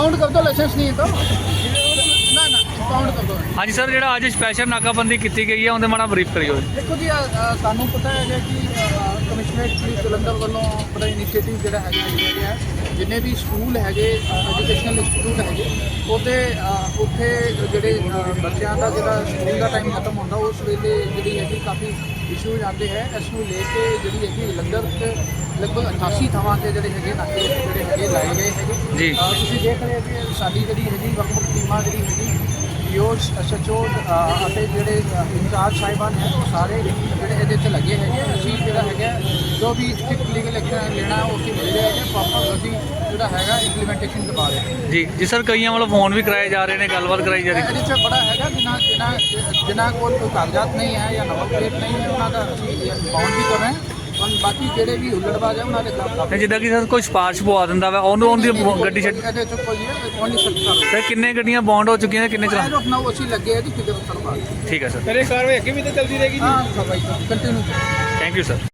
Count ਕਰ ਦੋ licence ਨਹੀਂ ਤਾਂ। ਹਾਂਜੀ ਸਰ ਜਿਹੜਾ ਅੱਜ ਸਪੈਸ਼ਲ ਨਾਕਾਬੰਦੀ ਕੀਤੀ ਗਈ ਹੈ ਉਹਦੇ ਮਾੜਾ ਬਰੀਫ ਕਰਿਓ ਦੇਖੋ ਜੀ ਸਾਨੂੰ ਪਤਾ ਹੈਗਾ ਕਿ ਕਮਿਸ਼ਨਰੇਟ ਪੁਲਿਸ ਜਲੰਧਰ ਵੱਲੋਂ ਬੜਾ ਇਨੀਸ਼ੀਏਟਿਵ ਜਿਹੜਾ ਹੈਗਾ ਲਿਆ ਹੈ। ਜਿੰਨੇ ਵੀ ਸਕੂਲ ਹੈਗੇ ਐਜੂਕੇਸ਼ਨਲ ਇੰਸਟੀਚਿਊਟ ਹੈਗੇ ਉਹਦੇ ਉੱਥੇ ਜਿਹੜੇ ਬੱਚਿਆਂ ਦਾ ਜਿਹੜਾ ਸਕੂਲ ਦਾ ਟਾਈਮ ਖਤਮ ਹੁੰਦਾ ਉਸ ਵੇਲੇ ਜਿਹੜੀ ਹੈਗੀ ਕਾਫੀ ਇਸ਼ੂ ਆਉਂਦੇ ਹੈ। ਇਸ ਨੂੰ ਲੈ ਕੇ ਜਿਹੜੀ ਹੈਗੀ ਲੰਗਰ 'ਚ ਲਗਭਗ 88 ਥਾਵਾਂ ਤੇ ਜਿਹੜੇ ਹੈਗੇ ਨਾਕੇ ਜਿਹੜੇ ਹੈਗੇ ਲਾਏ ਗਏ ਹੈਗੇ ਜੀ। ਤੁਸੀਂ ਦੇਖ ਰਹੇ ਹੋ ਕਿ ਸਾਡੀ ਜਿਹੜੀ ਹੈਗੀ ਵੱਖ ਵੱਖ ਟੀਮਾਂ ਜਿਹੜੀ ਹੈਗੀ ਯੋਸ਼ ਐਸਐਚਓ ਅਤੇ ਜਿਹੜੇ ਇੰਚਾਰਜ ਸਾਹਿਬਾਨ ਹੈ ਉਹ ਸਾਰੇ ਜਿਹੜੇ ਇਹਦੇ ਤੇ ਲੱਗੇ ਹੈਗੇ। ਅਸੀਂ ਜਿਹੜਾ ਹੈਗਾ ਜੋ ਵੀ ਸਟ੍ਰਿਕਟ ਲੀਗਲ ਐਕਸ਼ਨ ਲੈਣਾ ਉਹ ਅਸੀਂ ਮਿਲ ਜਾਏਗਾ ਪ੍ਰੋਪਰ ਅਸੀਂ ਜਿਹੜਾ ਹੈਗਾ ਇੰਪਲੀਮੈਂਟੇਸ਼ਨ ਕਰਵਾ ਰਹੇ ਹਾਂ ਜੀ ਜੀ ਸਰ ਕਈਆਂ ਵੱਲੋਂ ਫੋਨ ਵੀ ਕਰਾਏ ਜਾ ਰਹੇ ਨੇ ਗੱਲਬਾਤ ਕਰਾਈ ਜਾ ਰਹੀ ਇਹਦੇ 'ਚ ਬੜਾ ਹੈਗਾ ਜਿਨ੍ਹਾਂ ਜਿਨ੍ਹਾਂ ਜਿਨ੍ਹਾਂ ਕੋਲ ਕੋਈ ਕਾਗਜ਼ਾਤ ਨਹੀਂ ਹੈ ਜਾਂ ਨੰਬਰ ਪਲੇਟ ਨਹੀਂ ਹੈ ਉਹਨਾਂ ਦਾ ਅਸੀਂ ਬਾਉਂਡ ਵੀ ਕਰ ਰਹੇ ਹਾਂ ਬਾਕੀ ਜਿਹੜੇ ਵੀ ਹੁੱਲੜਬਾਜ਼ ਹੈ ਉਹਨਾਂ ਦੇ ਖਿਲਾਫ ਤੇ ਜਿੱਦਾਂ ਕਿ ਸਰ ਕੋਈ ਸਪਾਰਸ਼ ਪਵਾ ਦਿੰਦਾ ਵਾ ਉਹਨੂੰ ਉਹਦੀ ਗੱਡੀ ਛੱਡ ਇਹਦੇ 'ਚ ਕੋਈ ਸਰ ਕਿੰਨੇ ਗੱਡੀਆਂ ਬੌਂਡ ਹੋ ਚੁੱਕੀਆਂ ਨੇ ਕਿੰਨੇ ਚਲਾ ਆਫ ਨਾਓ ਅਸੀਂ ਲੱਗੇ ਆ ਜੀ ਫਿਗਰ ਕਰਵਾ ਠੀਕ ਹੈ ਸਰ। ਫਿਰ ਇਹ ਕਾਰਵਾਈ ਅੱਗੇ ਵੀ ਤਾਂ ਚੱਲਦੀ ਰਹੇਗੀ ਜੀ? ਹਾਂ ਸਭਾਈ ਕੰਟੀਨਿਊ ਥੈਂਕ ਯੂ ਸਰ